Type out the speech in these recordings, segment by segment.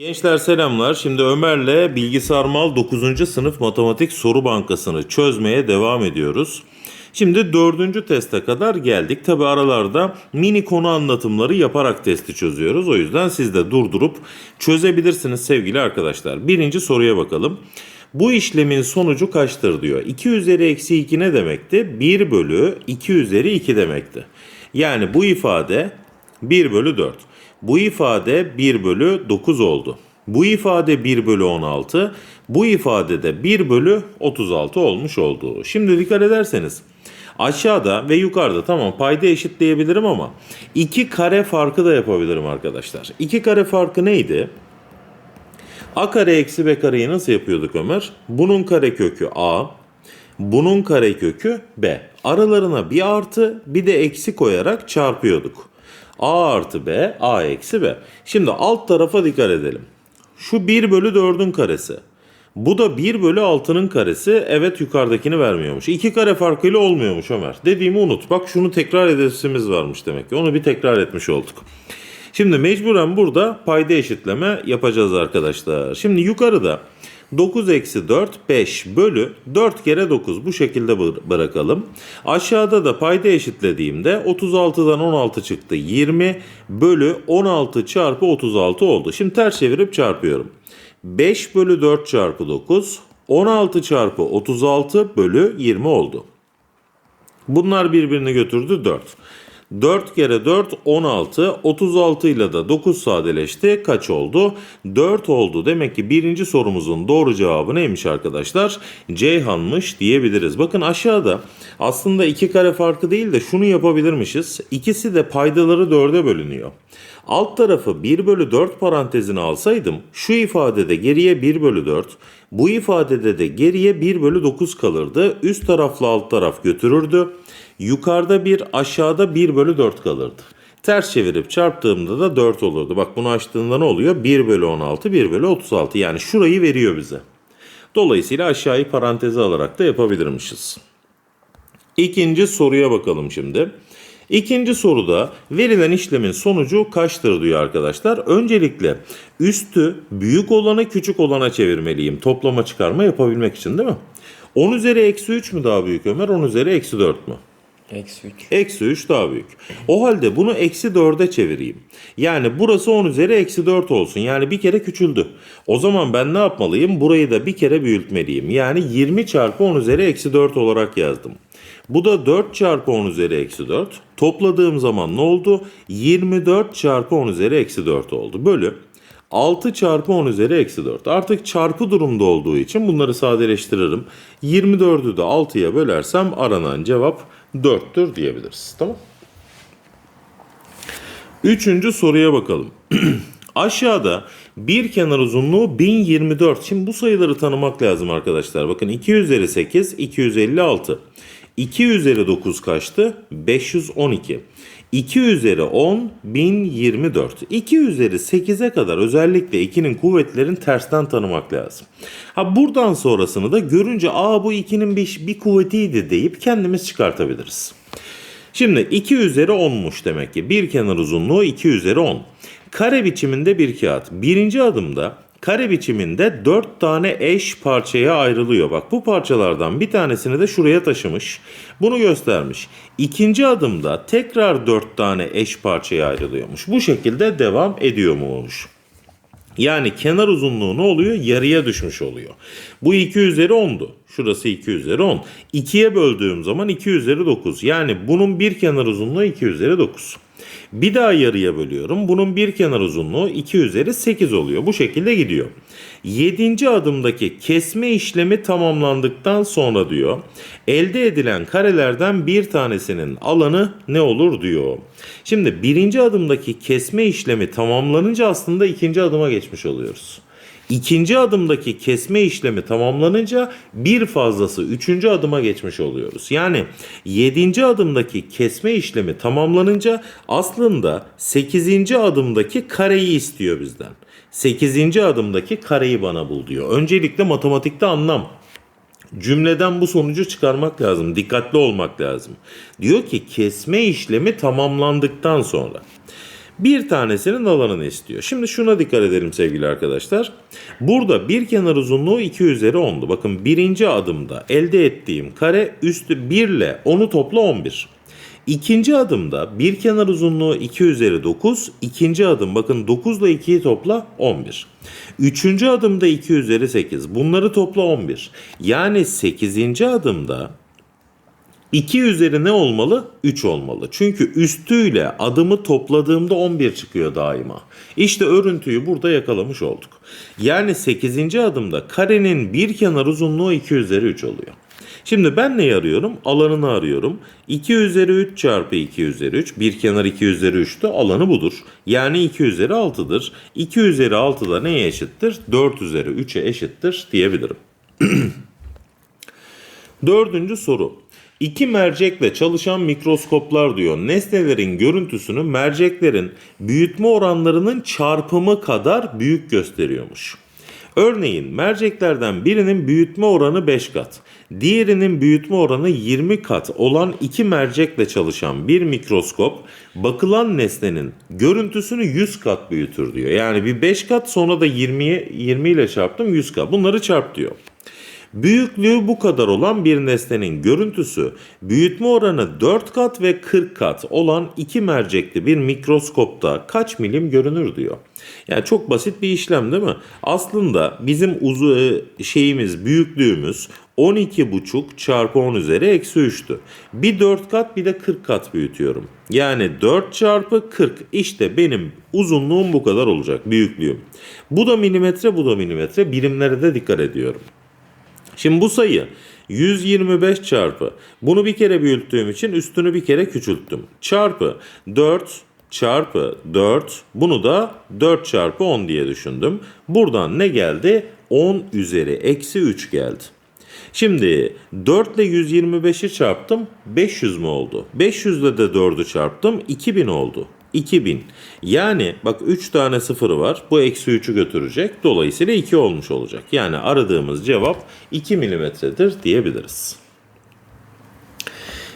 Gençler selamlar. Şimdi Ömer'le Bilgisayar Mal 9. sınıf matematik soru bankasını çözmeye devam ediyoruz. Şimdi dördüncü teste kadar geldik. Tabi aralarda mini konu anlatımları yaparak testi çözüyoruz. O yüzden siz de durdurup çözebilirsiniz sevgili arkadaşlar. Birinci soruya bakalım. Bu işlemin sonucu kaçtır diyor. 2 üzeri eksi 2 ne demekti? 1 bölü 2 üzeri 2 demekti. Yani bu ifade 1 bölü 4. Bu ifade 1 bölü 9 oldu. Bu ifade 1 bölü 16. Bu ifade de 1 bölü 36 olmuş oldu. Şimdi dikkat ederseniz aşağıda ve yukarıda tamam payda eşitleyebilirim ama 2 kare farkı da yapabilirim arkadaşlar. 2 kare farkı neydi? A kare eksi B kareyi nasıl yapıyorduk Ömer? Bunun kare kökü A, bunun kare kökü B. Aralarına bir artı bir de eksi koyarak çarpıyorduk. A artı B, A eksi B. Şimdi alt tarafa dikkat edelim. Şu 1 bölü 4'ün karesi. Bu da 1 bölü 6'nın karesi. Evet yukarıdakini vermiyormuş. 2 kare farkıyla olmuyormuş Ömer. Dediğimi unut. Bak şunu tekrar edesimiz varmış demek ki. Onu bir tekrar etmiş olduk. Şimdi mecburen burada payda eşitleme yapacağız arkadaşlar. Şimdi yukarıda 9 eksi 4 5 bölü 4 kere 9 bu şekilde bı- bırakalım. Aşağıda da payda eşitlediğimde 36'dan 16 çıktı 20 bölü 16 çarpı 36 oldu. Şimdi ters çevirip çarpıyorum. 5 bölü 4 çarpı 9 16 çarpı 36 bölü 20 oldu. Bunlar birbirini götürdü 4. 4 kere 4 16. 36 ile de 9 sadeleşti. Kaç oldu? 4 oldu. Demek ki birinci sorumuzun doğru cevabı neymiş arkadaşlar? Ceyhan'mış diyebiliriz. Bakın aşağıda aslında iki kare farkı değil de şunu yapabilirmişiz. İkisi de paydaları 4'e bölünüyor. Alt tarafı 1 bölü 4 parantezine alsaydım şu ifadede geriye 1 bölü 4, bu ifadede de geriye 1 bölü 9 kalırdı. Üst tarafla alt taraf götürürdü. Yukarıda 1 aşağıda 1 bölü 4 kalırdı. Ters çevirip çarptığımda da 4 olurdu. Bak bunu açtığında ne oluyor? 1 bölü 16 1 bölü 36 yani şurayı veriyor bize. Dolayısıyla aşağıyı paranteze alarak da yapabilirmişiz. İkinci soruya bakalım şimdi. İkinci soruda verilen işlemin sonucu kaçtır diyor arkadaşlar. Öncelikle üstü büyük olanı küçük olana çevirmeliyim. Toplama çıkarma yapabilmek için değil mi? 10 üzeri eksi 3 mü daha büyük Ömer? 10 üzeri eksi 4 mü? Eksi 3. Eksi 3 daha büyük. O halde bunu eksi 4'e çevireyim. Yani burası 10 üzeri eksi 4 olsun. Yani bir kere küçüldü. O zaman ben ne yapmalıyım? Burayı da bir kere büyütmeliyim. Yani 20 çarpı 10 üzeri eksi 4 olarak yazdım. Bu da 4 çarpı 10 üzeri eksi 4. Topladığım zaman ne oldu? 24 çarpı 10 üzeri eksi 4 oldu. Bölü 6 çarpı 10 üzeri eksi 4. Artık çarpı durumda olduğu için bunları sadeleştiririm. 24'ü de 6'ya bölersem aranan cevap 4'tür diyebiliriz. Tamam. Üçüncü soruya bakalım. Aşağıda bir kenar uzunluğu 1024. Şimdi bu sayıları tanımak lazım arkadaşlar. Bakın 2 üzeri 8, 256. 2 üzeri 9 kaçtı? 512. 2 üzeri 10, 1024. 2 üzeri 8'e kadar özellikle 2'nin kuvvetlerini tersten tanımak lazım. Ha buradan sonrasını da görünce aa bu 2'nin bir, bir kuvvetiydi deyip kendimiz çıkartabiliriz. Şimdi 2 üzeri 10'muş demek ki. Bir kenar uzunluğu 2 üzeri 10. Kare biçiminde bir kağıt. Birinci adımda kare biçiminde 4 tane eş parçaya ayrılıyor. Bak bu parçalardan bir tanesini de şuraya taşımış. Bunu göstermiş. İkinci adımda tekrar 4 tane eş parçaya ayrılıyormuş. Bu şekilde devam ediyor mu olmuş? Yani kenar uzunluğu ne oluyor? Yarıya düşmüş oluyor. Bu 2 üzeri 10'du. Şurası 2 üzeri 10. 2'ye böldüğüm zaman 2 üzeri 9. Yani bunun bir kenar uzunluğu 2 üzeri 9. Bir daha yarıya bölüyorum. Bunun bir kenar uzunluğu 2 üzeri 8 oluyor. Bu şekilde gidiyor. 7. adımdaki kesme işlemi tamamlandıktan sonra diyor. Elde edilen karelerden bir tanesinin alanı ne olur diyor. Şimdi birinci adımdaki kesme işlemi tamamlanınca aslında ikinci adıma geçmiş oluyoruz. İkinci adımdaki kesme işlemi tamamlanınca bir fazlası üçüncü adıma geçmiş oluyoruz. Yani yedinci adımdaki kesme işlemi tamamlanınca aslında sekizinci adımdaki kareyi istiyor bizden. Sekizinci adımdaki kareyi bana bul diyor. Öncelikle matematikte anlam. Cümleden bu sonucu çıkarmak lazım. Dikkatli olmak lazım. Diyor ki kesme işlemi tamamlandıktan sonra. Bir tanesinin alanını istiyor. Şimdi şuna dikkat edelim sevgili arkadaşlar. Burada bir kenar uzunluğu 2 üzeri 10'du. Bakın birinci adımda elde ettiğim kare üstü 1 ile 10'u topla 11. İkinci adımda bir kenar uzunluğu 2 üzeri 9. İkinci adım bakın 9 ile 2'yi topla 11. Üçüncü adımda 2 üzeri 8. Bunları topla 11. Yani 8. adımda 2 üzeri ne olmalı? 3 olmalı. Çünkü üstüyle adımı topladığımda 11 çıkıyor daima. İşte örüntüyü burada yakalamış olduk. Yani 8. adımda karenin bir kenar uzunluğu 2 üzeri 3 oluyor. Şimdi ben neyi arıyorum? Alanını arıyorum. 2 üzeri 3 çarpı 2 üzeri 3. Bir kenar 2 üzeri 3'tü. Alanı budur. Yani 2 üzeri 6'dır. 2 üzeri 6 da neye eşittir? 4 üzeri 3'e eşittir diyebilirim. Dördüncü soru. İki mercekle çalışan mikroskoplar diyor. Nesnelerin görüntüsünü merceklerin büyütme oranlarının çarpımı kadar büyük gösteriyormuş. Örneğin merceklerden birinin büyütme oranı 5 kat, diğerinin büyütme oranı 20 kat olan iki mercekle çalışan bir mikroskop bakılan nesnenin görüntüsünü 100 kat büyütür diyor. Yani bir 5 kat sonra da 20'ye 20 ile çarptım 100 kat. Bunları çarp diyor. Büyüklüğü bu kadar olan bir nesnenin görüntüsü büyütme oranı 4 kat ve 40 kat olan iki mercekli bir mikroskopta kaç milim görünür diyor. Yani çok basit bir işlem değil mi? Aslında bizim uzu e, şeyimiz büyüklüğümüz 12,5 çarpı 10 üzeri eksi 3'tü. Bir 4 kat bir de 40 kat büyütüyorum. Yani 4 çarpı 40 işte benim uzunluğum bu kadar olacak büyüklüğüm. Bu da milimetre bu da milimetre birimlere de dikkat ediyorum. Şimdi bu sayı 125 çarpı bunu bir kere büyüttüğüm için üstünü bir kere küçülttüm. Çarpı 4 çarpı 4 bunu da 4 çarpı 10 diye düşündüm. Buradan ne geldi? 10 üzeri eksi 3 geldi. Şimdi 4 ile 125'i çarptım 500 mü oldu? 500 ile de 4'ü çarptım 2000 oldu. 2000. Yani bak 3 tane sıfırı var. Bu eksi 3'ü götürecek. Dolayısıyla 2 olmuş olacak. Yani aradığımız cevap 2 milimetredir diyebiliriz.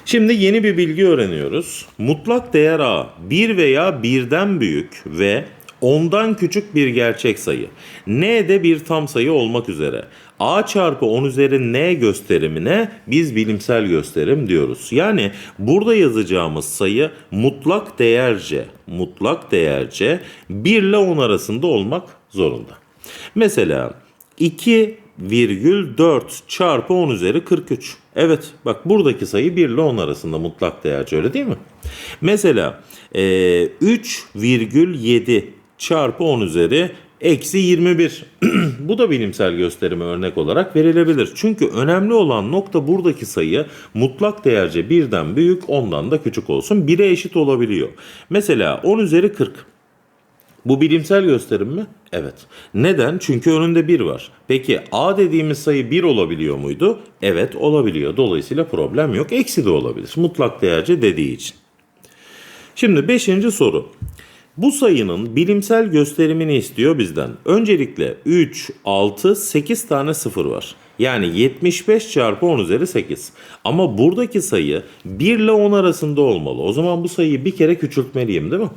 Şimdi yeni bir bilgi öğreniyoruz. Mutlak değer A 1 veya birden büyük ve ondan küçük bir gerçek sayı. N de bir tam sayı olmak üzere. A çarpı 10 üzeri N gösterimine biz bilimsel gösterim diyoruz. Yani burada yazacağımız sayı mutlak değerce, mutlak değerce 1 ile 10 arasında olmak zorunda. Mesela 2,4 çarpı 10 üzeri 43. Evet bak buradaki sayı 1 ile 10 arasında mutlak değerce öyle değil mi? Mesela e, 3,7 çarpı 10 üzeri eksi 21. Bu da bilimsel gösterime örnek olarak verilebilir. Çünkü önemli olan nokta buradaki sayı mutlak değerce birden büyük ondan da küçük olsun. 1'e eşit olabiliyor. Mesela 10 üzeri 40. Bu bilimsel gösterim mi? Evet. Neden? Çünkü önünde 1 var. Peki A dediğimiz sayı 1 olabiliyor muydu? Evet olabiliyor. Dolayısıyla problem yok. Eksi de olabilir. Mutlak değerce dediği için. Şimdi 5. soru. Bu sayının bilimsel gösterimini istiyor bizden. Öncelikle 3, 6, 8 tane sıfır var. Yani 75 çarpı 10 üzeri 8. Ama buradaki sayı 1 ile 10 arasında olmalı. O zaman bu sayıyı bir kere küçültmeliyim değil mi?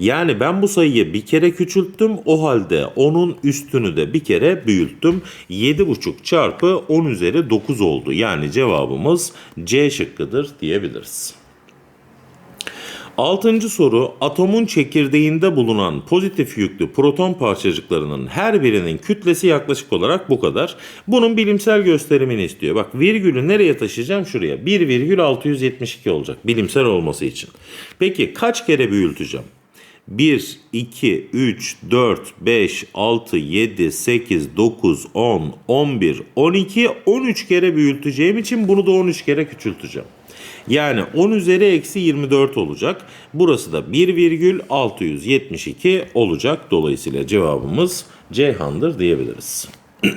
Yani ben bu sayıyı bir kere küçülttüm. O halde onun üstünü de bir kere büyüttüm. 7,5 çarpı 10 üzeri 9 oldu. Yani cevabımız C şıkkıdır diyebiliriz. Altıncı soru atomun çekirdeğinde bulunan pozitif yüklü proton parçacıklarının her birinin kütlesi yaklaşık olarak bu kadar. Bunun bilimsel gösterimini istiyor. Bak virgülü nereye taşıyacağım? Şuraya. 1,672 olacak bilimsel olması için. Peki kaç kere büyülteceğim? 1, 2, 3, 4, 5, 6, 7, 8, 9, 10, 11, 12, 13 kere büyüteceğim için bunu da 13 kere küçülteceğim. Yani 10 üzeri eksi 24 olacak. Burası da 1,672 olacak. Dolayısıyla cevabımız Ceyhan'dır diyebiliriz.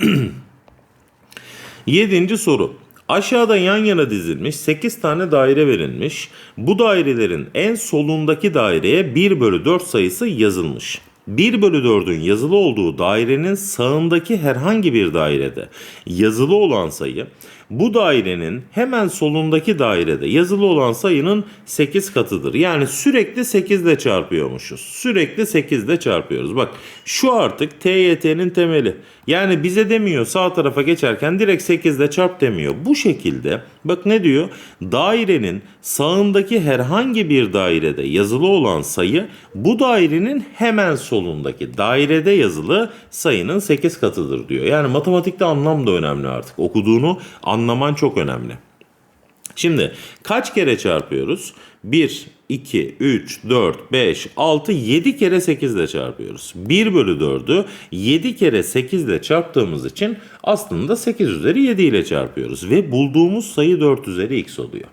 Yedinci soru. Aşağıda yan yana dizilmiş 8 tane daire verilmiş. Bu dairelerin en solundaki daireye 1 bölü 4 sayısı yazılmış. 1 bölü 4'ün yazılı olduğu dairenin sağındaki herhangi bir dairede yazılı olan sayı bu dairenin hemen solundaki dairede yazılı olan sayının 8 katıdır. Yani sürekli 8 ile çarpıyormuşuz. Sürekli 8 ile çarpıyoruz. Bak şu artık TYT'nin temeli. Yani bize demiyor sağ tarafa geçerken direkt 8 ile çarp demiyor. Bu şekilde bak ne diyor? Dairenin sağındaki herhangi bir dairede yazılı olan sayı bu dairenin hemen solundaki dairede yazılı sayının 8 katıdır diyor. Yani matematikte anlam da önemli artık. Okuduğunu anlaman çok önemli. Şimdi kaç kere çarpıyoruz? 1, 2, 3, 4, 5, 6, 7 kere 8 ile çarpıyoruz. 1 bölü 4'ü 7 kere 8 ile çarptığımız için aslında 8 üzeri 7 ile çarpıyoruz. Ve bulduğumuz sayı 4 üzeri x oluyor.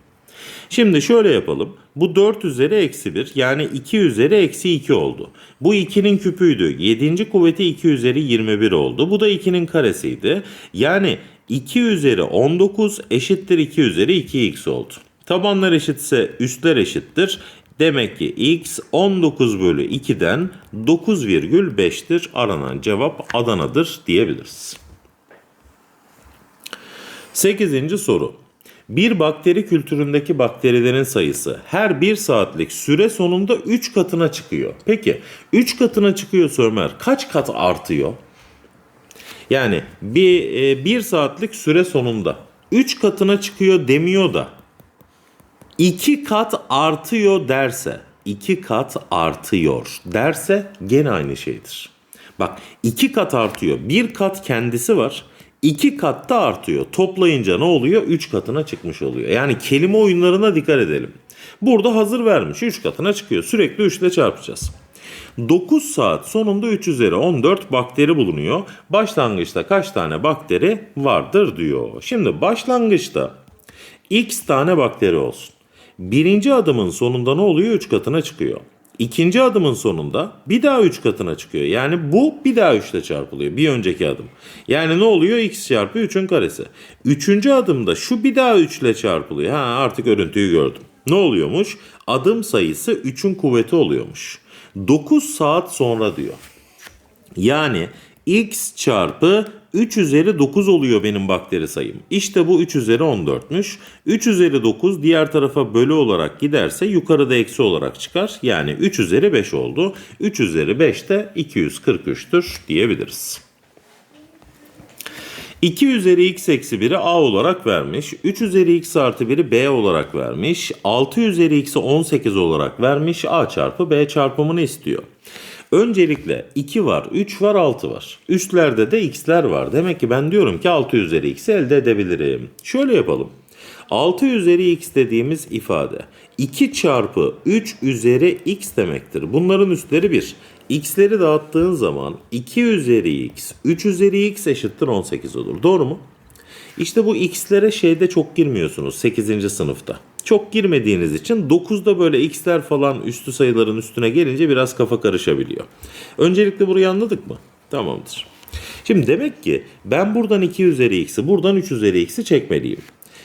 Şimdi şöyle yapalım. Bu 4 üzeri eksi 1 yani 2 üzeri eksi 2 oldu. Bu 2'nin küpüydü. 7. kuvveti 2 üzeri 21 oldu. Bu da 2'nin karesiydi. Yani 2 üzeri 19 eşittir 2 üzeri 2x oldu. Tabanlar eşitse üstler eşittir. Demek ki x 19 bölü 2'den 9,5'tir. Aranan cevap Adana'dır diyebiliriz. 8. soru. Bir bakteri kültüründeki bakterilerin sayısı her 1 saatlik süre sonunda 3 katına çıkıyor. Peki 3 katına çıkıyorsa Ömer kaç kat artıyor? Yani bir, e, bir saatlik süre sonunda 3 katına çıkıyor demiyor da 2 kat artıyor derse 2 kat artıyor derse gene aynı şeydir. Bak 2 kat artıyor. Bir kat kendisi var. 2 kat da artıyor. Toplayınca ne oluyor? 3 katına çıkmış oluyor. Yani kelime oyunlarına dikkat edelim. Burada hazır vermiş 3 katına çıkıyor. Sürekli 3 ile çarpacağız. 9 saat sonunda 3 üzeri 14 bakteri bulunuyor. Başlangıçta kaç tane bakteri vardır diyor. Şimdi başlangıçta x tane bakteri olsun. Birinci adımın sonunda ne oluyor? 3 katına çıkıyor. İkinci adımın sonunda bir daha 3 katına çıkıyor. Yani bu bir daha 3 ile çarpılıyor. Bir önceki adım. Yani ne oluyor? x çarpı 3'ün karesi. Üçüncü adımda şu bir daha 3 ile çarpılıyor. Ha artık örüntüyü gördüm. Ne oluyormuş? Adım sayısı 3'ün kuvveti oluyormuş. 9 saat sonra diyor. Yani x çarpı 3 üzeri 9 oluyor benim bakteri sayım. İşte bu 3 üzeri 14'müş. 3 üzeri 9 diğer tarafa bölü olarak giderse yukarıda eksi olarak çıkar. Yani 3 üzeri 5 oldu. 3 üzeri 5 de 243'tür diyebiliriz. 2 üzeri x eksi 1'i a olarak vermiş. 3 üzeri x artı 1'i b olarak vermiş. 6 üzeri x'i 18 olarak vermiş. a çarpı b çarpımını istiyor. Öncelikle 2 var, 3 var, 6 var. Üstlerde de x'ler var. Demek ki ben diyorum ki 6 üzeri x'i elde edebilirim. Şöyle yapalım. 6 üzeri x dediğimiz ifade 2 çarpı 3 üzeri x demektir. Bunların üstleri 1. x'leri dağıttığın zaman 2 üzeri x, 3 üzeri x eşittir 18 olur. Doğru mu? İşte bu x'lere şeyde çok girmiyorsunuz 8. sınıfta. Çok girmediğiniz için 9'da böyle x'ler falan üstü sayıların üstüne gelince biraz kafa karışabiliyor. Öncelikle burayı anladık mı? Tamamdır. Şimdi demek ki ben buradan 2 üzeri x'i buradan 3 üzeri x'i çekmeliyim.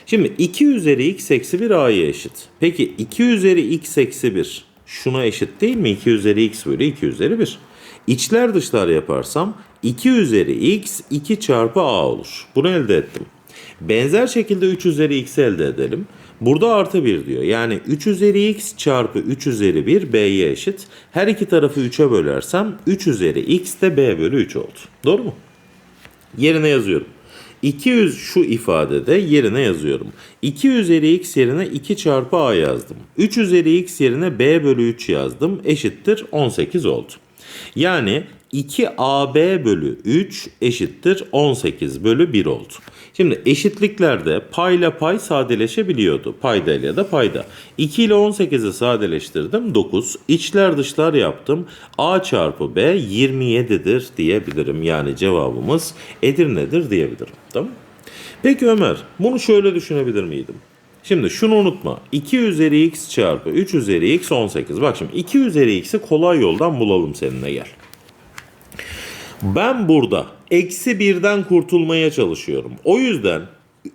Şimdi 2 üzeri x eksi 1 a'ya eşit. Peki 2 üzeri x eksi 1 şuna eşit değil mi? 2 üzeri x bölü 2 üzeri 1. İçler dışlar yaparsam 2 üzeri x 2 çarpı a olur. Bunu elde ettim. Benzer şekilde 3 üzeri x elde edelim. Burada artı 1 diyor. Yani 3 üzeri x çarpı 3 üzeri 1 b'ye eşit. Her iki tarafı 3'e bölersem 3 üzeri x de b bölü 3 oldu. Doğru mu? Yerine yazıyorum. 200 şu ifadede yerine yazıyorum. 2 üzeri x yerine 2 çarpı a yazdım. 3 üzeri x yerine b bölü 3 yazdım. Eşittir 18 oldu. Yani 2AB bölü 3 eşittir 18 bölü 1 oldu. Şimdi eşitliklerde payla pay sadeleşebiliyordu. Payda ile de payda. 2 ile 18'i sadeleştirdim 9. İçler dışlar yaptım. A çarpı B 27'dir diyebilirim. Yani cevabımız Edirne'dir diyebilirim. Tamam Peki Ömer bunu şöyle düşünebilir miydim? Şimdi şunu unutma. 2 üzeri x çarpı 3 üzeri x 18. Bak şimdi 2 üzeri x'i kolay yoldan bulalım seninle gel. Ben burada eksi birden kurtulmaya çalışıyorum. O yüzden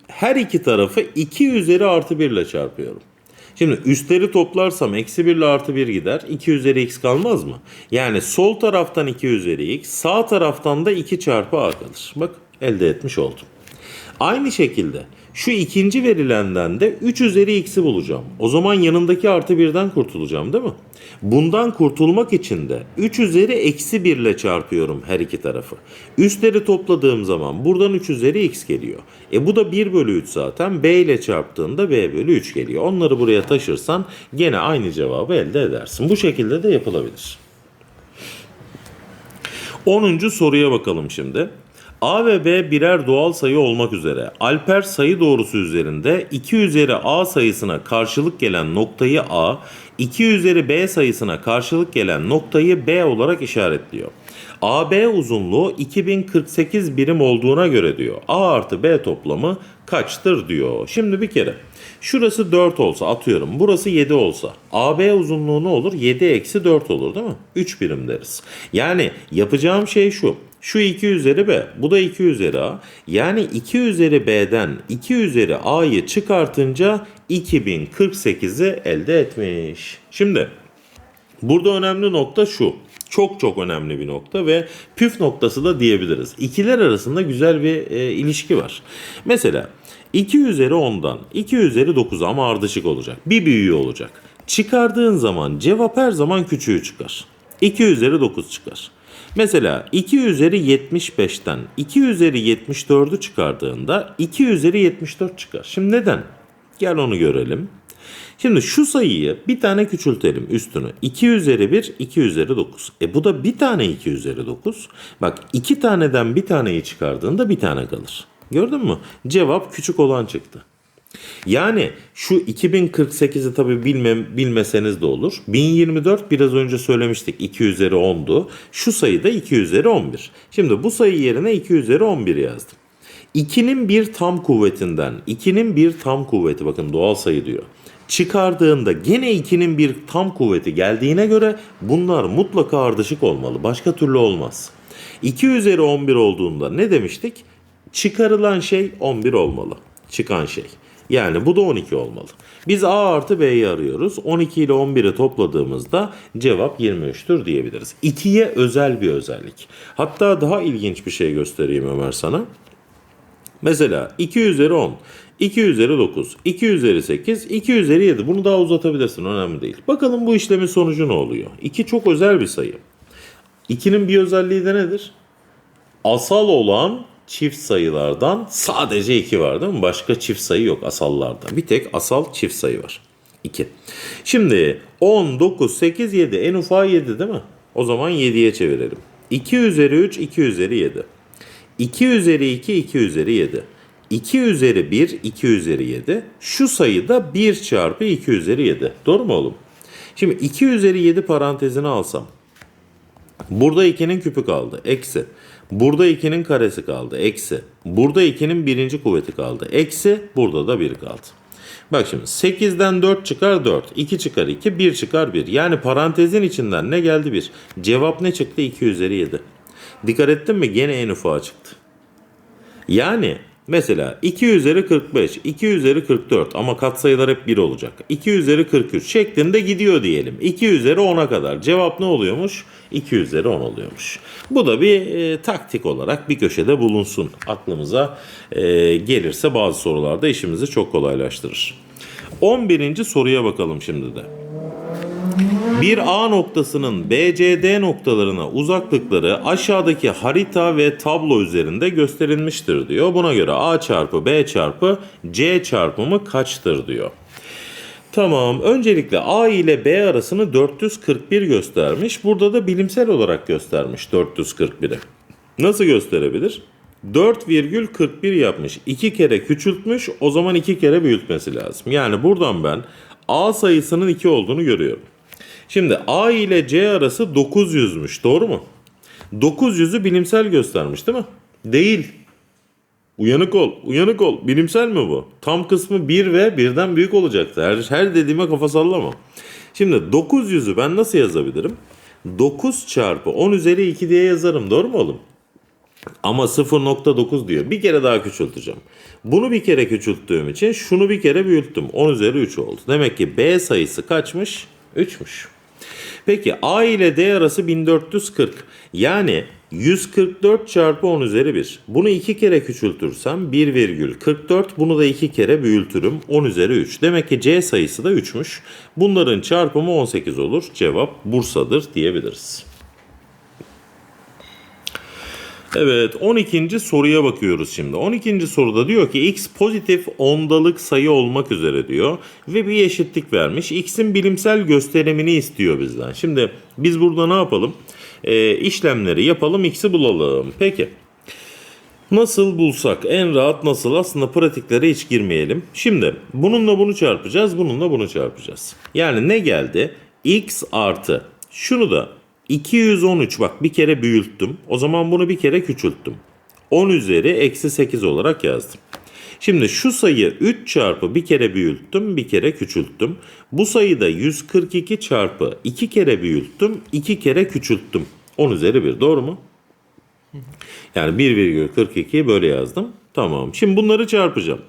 her iki tarafı 2 üzeri artı 1 ile çarpıyorum. Şimdi üstleri toplarsam eksi 1 ile artı 1 gider. 2 üzeri x kalmaz mı? Yani sol taraftan 2 üzeri x, sağ taraftan da 2 çarpı a kalır. Bak elde etmiş oldum. Aynı şekilde Şu ikinci verilenden de 3 üzeri x'i bulacağım. O zaman yanındaki artı birden kurtulacağım değil mi? Bundan kurtulmak için de 3 üzeri eksi 1 ile çarpıyorum her iki tarafı. Üstleri topladığım zaman buradan 3 üzeri x geliyor. E bu da 1 bölü 3 zaten. b ile çarptığında b bölü 3 geliyor. Onları buraya taşırsan gene aynı cevabı elde edersin. Bu şekilde de yapılabilir. 10. soruya bakalım şimdi. A ve B birer doğal sayı olmak üzere Alper sayı doğrusu üzerinde 2 üzeri A sayısına karşılık gelen noktayı A, 2 üzeri B sayısına karşılık gelen noktayı B olarak işaretliyor. AB uzunluğu 2048 birim olduğuna göre diyor. A artı B toplamı kaçtır diyor. Şimdi bir kere şurası 4 olsa atıyorum burası 7 olsa AB uzunluğu ne olur? 7 eksi 4 olur değil mi? 3 birim deriz. Yani yapacağım şey şu. Şu 2 üzeri B, bu da 2 üzeri A. Yani 2 üzeri B'den 2 üzeri A'yı çıkartınca 2048'i elde etmiş. Şimdi burada önemli nokta şu. Çok çok önemli bir nokta ve püf noktası da diyebiliriz. İkiler arasında güzel bir e, ilişki var. Mesela 2 üzeri 10'dan 2 üzeri 9'a ama ardışık olacak. Bir büyüğü olacak. Çıkardığın zaman cevap her zaman küçüğü çıkar. 2 üzeri 9 çıkar. Mesela 2 üzeri 75'ten 2 üzeri 74'ü çıkardığında 2 üzeri 74 çıkar. Şimdi neden? Gel onu görelim. Şimdi şu sayıyı bir tane küçültelim üstünü. 2 üzeri 1, 2 üzeri 9. E bu da bir tane 2 üzeri 9. Bak iki taneden bir taneyi çıkardığında bir tane kalır. Gördün mü? Cevap küçük olan çıktı. Yani şu 2048'i tabi bilmem, bilmeseniz de olur. 1024 biraz önce söylemiştik 2 üzeri 10'du. Şu sayı da 2 üzeri 11. Şimdi bu sayı yerine 2 üzeri 11 yazdım. 2'nin bir tam kuvvetinden 2'nin bir tam kuvveti bakın doğal sayı diyor. Çıkardığında gene 2'nin bir tam kuvveti geldiğine göre bunlar mutlaka ardışık olmalı. Başka türlü olmaz. 2 üzeri 11 olduğunda ne demiştik? Çıkarılan şey 11 olmalı. Çıkan şey. Yani bu da 12 olmalı. Biz A artı B'yi arıyoruz. 12 ile 11'i topladığımızda cevap 23'tür diyebiliriz. 2'ye özel bir özellik. Hatta daha ilginç bir şey göstereyim Ömer sana. Mesela 2 üzeri 10, 2 üzeri 9, 2 üzeri 8, 2 üzeri 7. Bunu daha uzatabilirsin önemli değil. Bakalım bu işlemin sonucu ne oluyor? 2 çok özel bir sayı. 2'nin bir özelliği de nedir? Asal olan çift sayılardan sadece 2 var değil mi? Başka çift sayı yok asallarda. Bir tek asal çift sayı var. 2. Şimdi 10, 9, 8, 7. En ufağı 7 değil mi? O zaman 7'ye çevirelim. 2 üzeri 3, 2 üzeri 7. 2 üzeri 2, 2 üzeri 7. 2 üzeri 1, 2 üzeri 7. Şu sayı da 1 çarpı 2 üzeri 7. Doğru mu oğlum? Şimdi 2 üzeri 7 parantezini alsam. Burada 2'nin küpü kaldı. Eksi. Burada 2'nin karesi kaldı. Eksi. Burada 2'nin birinci kuvveti kaldı. Eksi. Burada da 1 kaldı. Bak şimdi 8'den 4 çıkar 4. 2 çıkar 2. 1 çıkar 1. Yani parantezin içinden ne geldi 1. Cevap ne çıktı? 2 üzeri 7. Dikkat ettin mi? Gene en ufağı çıktı. Yani mesela 2 üzeri 45, 2 üzeri 44 ama katsayılar hep 1 olacak. 2 üzeri 43 şeklinde gidiyor diyelim. 2 üzeri 10'a kadar. Cevap ne oluyormuş? 2 üzeri 10 oluyormuş. Bu da bir e, taktik olarak bir köşede bulunsun. Aklımıza e, gelirse bazı sorularda işimizi çok kolaylaştırır. 11. soruya bakalım şimdi de. Bir A noktasının BCD noktalarına uzaklıkları aşağıdaki harita ve tablo üzerinde gösterilmiştir diyor. Buna göre A çarpı B çarpı C çarpımı kaçtır diyor. Tamam. Öncelikle A ile B arasını 441 göstermiş. Burada da bilimsel olarak göstermiş 441'i. Nasıl gösterebilir? 4,41 yapmış. 2 kere küçültmüş. O zaman 2 kere büyütmesi lazım. Yani buradan ben A sayısının 2 olduğunu görüyorum. Şimdi A ile C arası 900'müş. Doğru mu? 900'ü bilimsel göstermiş değil mi? Değil. Uyanık ol, uyanık ol. Bilimsel mi bu? Tam kısmı 1 ve birden büyük olacaktı. Her, her dediğime kafa sallama. Şimdi 900'ü ben nasıl yazabilirim? 9 çarpı 10 üzeri 2 diye yazarım. Doğru mu oğlum? Ama 0.9 diyor. Bir kere daha küçülteceğim. Bunu bir kere küçülttüğüm için şunu bir kere büyüttüm. 10 üzeri 3 oldu. Demek ki B sayısı kaçmış? 3'müş. Peki A ile D arası 1440. Yani 144 çarpı 10 üzeri 1. Bunu iki kere küçültürsem 1,44. Bunu da iki kere büyütürüm. 10 üzeri 3. Demek ki C sayısı da 3'müş. Bunların çarpımı 18 olur. Cevap Bursa'dır diyebiliriz. Evet 12. soruya bakıyoruz şimdi. 12. soruda diyor ki x pozitif ondalık sayı olmak üzere diyor ve bir eşitlik vermiş. x'in bilimsel gösterimini istiyor bizden. Şimdi biz burada ne yapalım? Ee, işlemleri yapalım x'i bulalım. Peki. Nasıl bulsak? En rahat nasıl? Aslında pratiklere hiç girmeyelim. Şimdi bununla bunu çarpacağız, bununla bunu çarpacağız. Yani ne geldi? x artı. Şunu da 213 bak bir kere büyüttüm. O zaman bunu bir kere küçülttüm. 10 üzeri eksi 8 olarak yazdım. Şimdi şu sayı 3 çarpı bir kere büyüttüm, bir kere küçülttüm. Bu sayı da 142 çarpı 2 kere büyüttüm, 2 kere küçülttüm. 10 üzeri 1 doğru mu? Yani 1,42'yi böyle yazdım. Tamam. Şimdi bunları çarpacağım.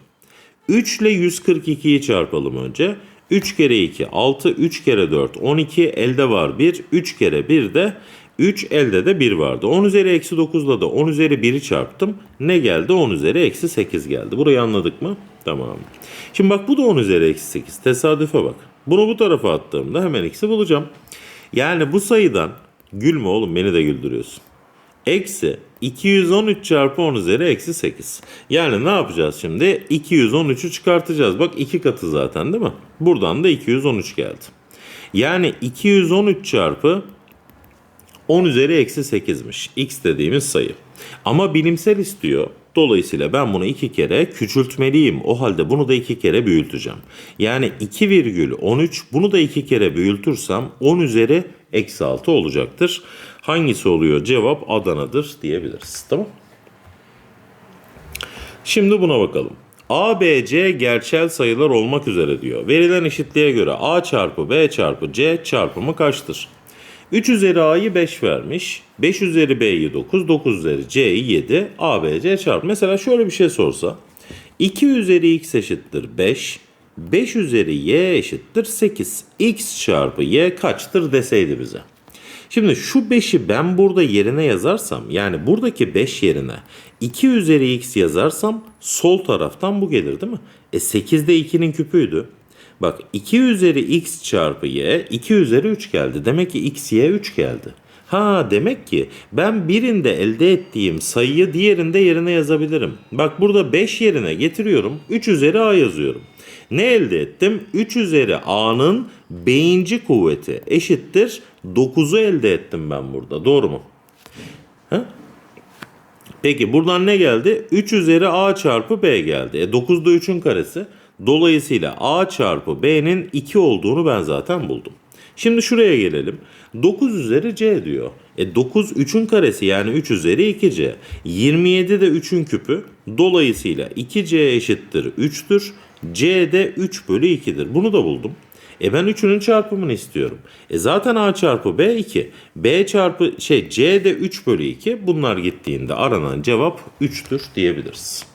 3 ile 142'yi çarpalım önce. 3 kere 2 6, 3 kere 4 12, elde var 1, 3 kere 1 de 3 elde de 1 vardı. 10 üzeri eksi 9'la da 10 üzeri 1'i çarptım. Ne geldi? 10 üzeri eksi 8 geldi. Burayı anladık mı? Tamam. Şimdi bak bu da 10 üzeri eksi 8. Tesadüfe bak. Bunu bu tarafa attığımda hemen x'i bulacağım. Yani bu sayıdan gülme oğlum beni de güldürüyorsun. Eksi 213 çarpı 10 üzeri eksi 8. Yani ne yapacağız şimdi? 213'ü çıkartacağız. Bak iki katı zaten değil mi? Buradan da 213 geldi. Yani 213 çarpı 10 üzeri eksi 8'miş. X dediğimiz sayı. Ama bilimsel istiyor. Dolayısıyla ben bunu iki kere küçültmeliyim. O halde bunu da iki kere büyüteceğim. Yani 2,13 bunu da iki kere büyütürsem 10 üzeri eksi 6 olacaktır. Hangisi oluyor? Cevap Adana'dır diyebiliriz. Tamam Şimdi buna bakalım. A, B, C gerçel sayılar olmak üzere diyor. Verilen eşitliğe göre A çarpı B çarpı C çarpımı kaçtır? 3 üzeri A'yı 5 vermiş. 5 üzeri B'yi 9, 9 üzeri C'yi 7. A, B, C çarpı. Mesela şöyle bir şey sorsa. 2 üzeri X eşittir 5. 5 üzeri Y eşittir 8. X çarpı Y kaçtır deseydi bize. Şimdi şu 5'i ben burada yerine yazarsam yani buradaki 5 yerine 2 üzeri x yazarsam sol taraftan bu gelir değil mi? E 8 de 2'nin küpüydü. Bak 2 üzeri x çarpı y 2 üzeri 3 geldi. Demek ki x y 3 geldi. Ha demek ki ben birinde elde ettiğim sayıyı diğerinde yerine yazabilirim. Bak burada 5 yerine getiriyorum. 3 üzeri a yazıyorum. Ne elde ettim? 3 üzeri a'nın beyinci kuvveti eşittir 9'u elde ettim ben burada. Doğru mu? Ha? Peki buradan ne geldi? 3 üzeri a çarpı b geldi. E 9 da 3'ün karesi. Dolayısıyla a çarpı b'nin 2 olduğunu ben zaten buldum. Şimdi şuraya gelelim. 9 üzeri c diyor. E 9 3'ün karesi yani 3 üzeri 2c. 27 de 3'ün küpü. Dolayısıyla 2c eşittir 3'tür. c de 3 bölü 2'dir. Bunu da buldum. E ben 3'ünün çarpımını istiyorum. E zaten A çarpı B 2. B çarpı şey C de 3 bölü 2. Bunlar gittiğinde aranan cevap 3'tür diyebiliriz.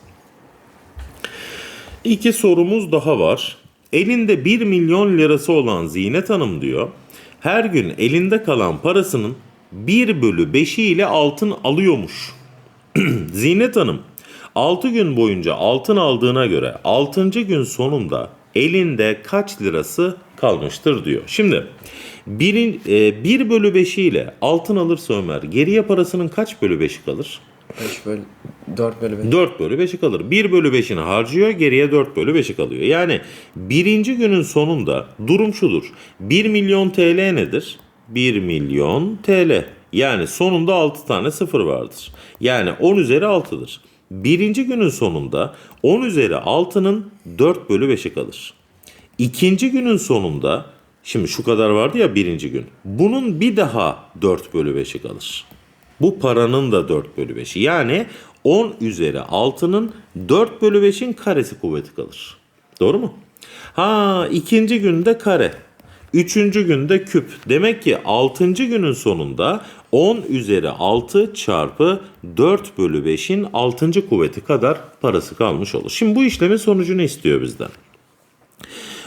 İki sorumuz daha var. Elinde 1 milyon lirası olan Zinet Hanım diyor. Her gün elinde kalan parasının 1 bölü 5'i ile altın alıyormuş. Zinet Hanım 6 gün boyunca altın aldığına göre 6. gün sonunda elinde kaç lirası kalmıştır diyor. Şimdi 1 e, bölü 5'i ile altın alırsa Ömer geriye parasının kaç bölü 5'i kalır? 5 bölü 4 bölü 5. 4 bölü 5'i kalır. 1 bölü 5'ini harcıyor geriye 4 bölü 5'i kalıyor. Yani birinci günün sonunda durum şudur. 1 milyon TL nedir? 1 milyon TL. Yani sonunda 6 tane sıfır vardır. Yani 10 üzeri 6'dır. Birinci günün sonunda 10 üzeri 6'nın 4 bölü 5'i kalır. İkinci günün sonunda şimdi şu kadar vardı ya birinci gün. Bunun bir daha 4 bölü 5'i kalır. Bu paranın da 4 bölü 5'i. Yani 10 üzeri 6'nın 4 bölü 5'in karesi kuvveti kalır. Doğru mu? Ha ikinci günde kare. Üçüncü günde küp. Demek ki altıncı günün sonunda 10 üzeri 6 çarpı 4 bölü 5'in 6. kuvveti kadar parası kalmış olur. Şimdi bu işlemin sonucunu istiyor bizden.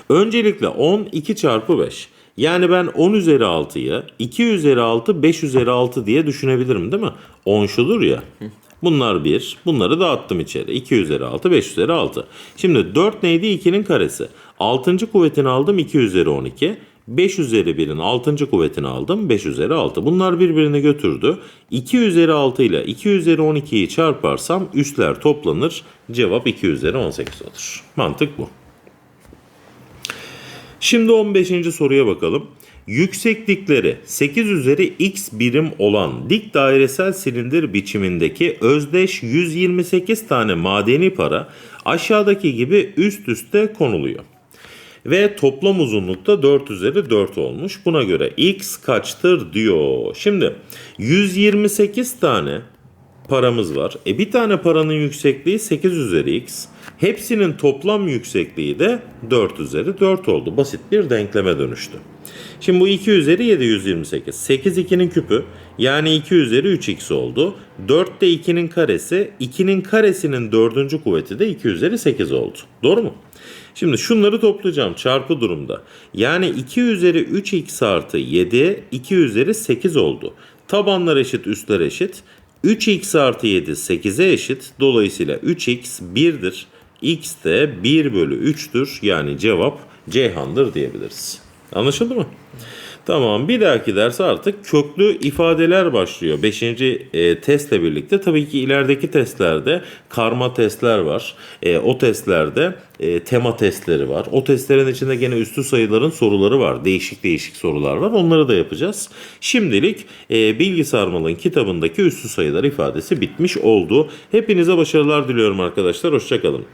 Öncelikle 10 2 çarpı 5. Yani ben 10 üzeri 6'yı 2 üzeri 6 5 üzeri 6 diye düşünebilirim değil mi? 10 şudur ya. Bunlar 1. Bunları dağıttım içeri. 2 üzeri 6 5 üzeri 6. Şimdi 4 neydi? 2'nin karesi. 6. kuvvetini aldım 2 üzeri 12. 5 üzeri 1'in 6. kuvvetini aldım 5 üzeri 6. Bunlar birbirini götürdü. 2 üzeri 6 ile 2 üzeri 12'yi çarparsam üstler toplanır. Cevap 2 üzeri 18 olur. Mantık bu. Şimdi 15. soruya bakalım. Yükseklikleri 8 üzeri x birim olan dik dairesel silindir biçimindeki özdeş 128 tane madeni para aşağıdaki gibi üst üste konuluyor. Ve toplam uzunlukta 4 üzeri 4 olmuş. Buna göre x kaçtır diyor. Şimdi 128 tane paramız var. E bir tane paranın yüksekliği 8 üzeri x. Hepsinin toplam yüksekliği de 4 üzeri 4 oldu. Basit bir denkleme dönüştü. Şimdi bu 2 üzeri 7 128. 8 2'nin küpü yani 2 üzeri 3x oldu. 4 de 2'nin karesi. 2'nin karesinin 4. kuvveti de 2 üzeri 8 oldu. Doğru mu? Şimdi şunları toplayacağım çarpı durumda. Yani 2 üzeri 3x artı 7 2 üzeri 8 oldu. Tabanlar eşit üstler eşit. 3x artı 7 8'e eşit. Dolayısıyla 3x 1'dir. X de 1 bölü 3'tür. Yani cevap Ceyhan'dır diyebiliriz. Anlaşıldı mı? Tamam bir dahaki ders artık köklü ifadeler başlıyor. Beşinci e, testle birlikte tabii ki ilerideki testlerde karma testler var. E, o testlerde e, tema testleri var. O testlerin içinde gene üstü sayıların soruları var. Değişik değişik sorular var. Onları da yapacağız. Şimdilik e, Bilgi Sarmal'ın kitabındaki üstü sayılar ifadesi bitmiş oldu. Hepinize başarılar diliyorum arkadaşlar. Hoşçakalın.